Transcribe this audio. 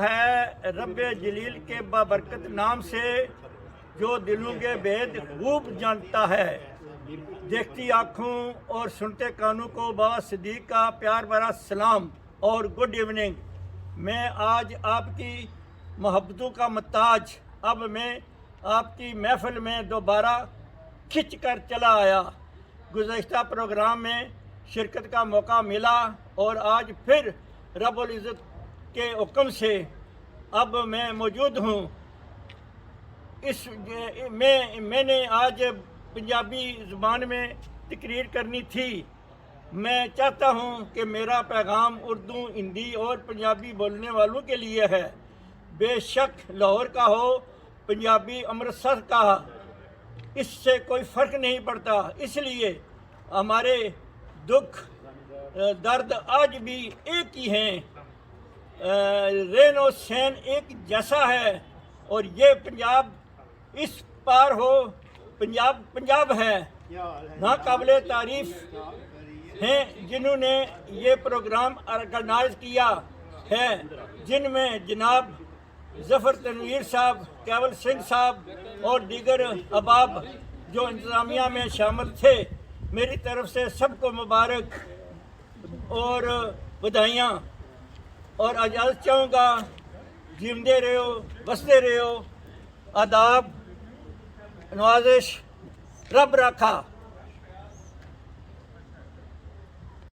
ہے رب جلیل کے بابرکت نام سے جو دلوں کے بید خوب جانتا ہے۔ دیکھتی آنکھوں اور سنتے کانوں کو بابا صدیق کا پیار بھرا سلام اور گڈ ایوننگ۔ میں آج آپ کی محبتوں کا متاج اب میں آپ کی محفل میں دوبارہ کھچ کر چلا آیا۔ گزشتہ پروگرام میں شرکت کا موقع ملا اور آج پھر رب العزت کے حکم سے اب میں موجود ہوں۔ اس میں میں نے آج پنجابی زبان میں تقریر کرنی تھی۔ میں چاہتا ہوں کہ میرا پیغام اردو، ہندی اور پنجابی بولنے والوں کے لیے ہے۔ بے شک لاہور کا ہو، پنجابی امرتسر کا۔ اس سے کوئی فرق نہیں پڑتا۔ اس لیے ہمارے دکھ، درد آج بھی ایک ہی ہیں۔ رین و سین ایک جیسا ہے اور یہ پنجاب اس پار ہو، پنجاب پنجاب ہے۔ ناقابل تعریف ہیں جنہوں نے یہ پروگرام آرگنائز کیا ہے، جن میں جناب ظفر تنویر صاحب، کیول سنگھ صاحب اور دیگر احباب جو انتظامیہ میں شامل تھے۔ میری طرف سے سب کو مبارک اور بدھائیاں ਔਰ ਅਜਲ ਚਾਹੂੰਗਾ ਜਿਉਂਦੇ ਰਹੋ ਵਸਦੇ ਰਹੋ। ਆਦਾਬ ਨਵਾਜ਼ਿਸ਼ ਰੱਬ ਰਾਖਾ।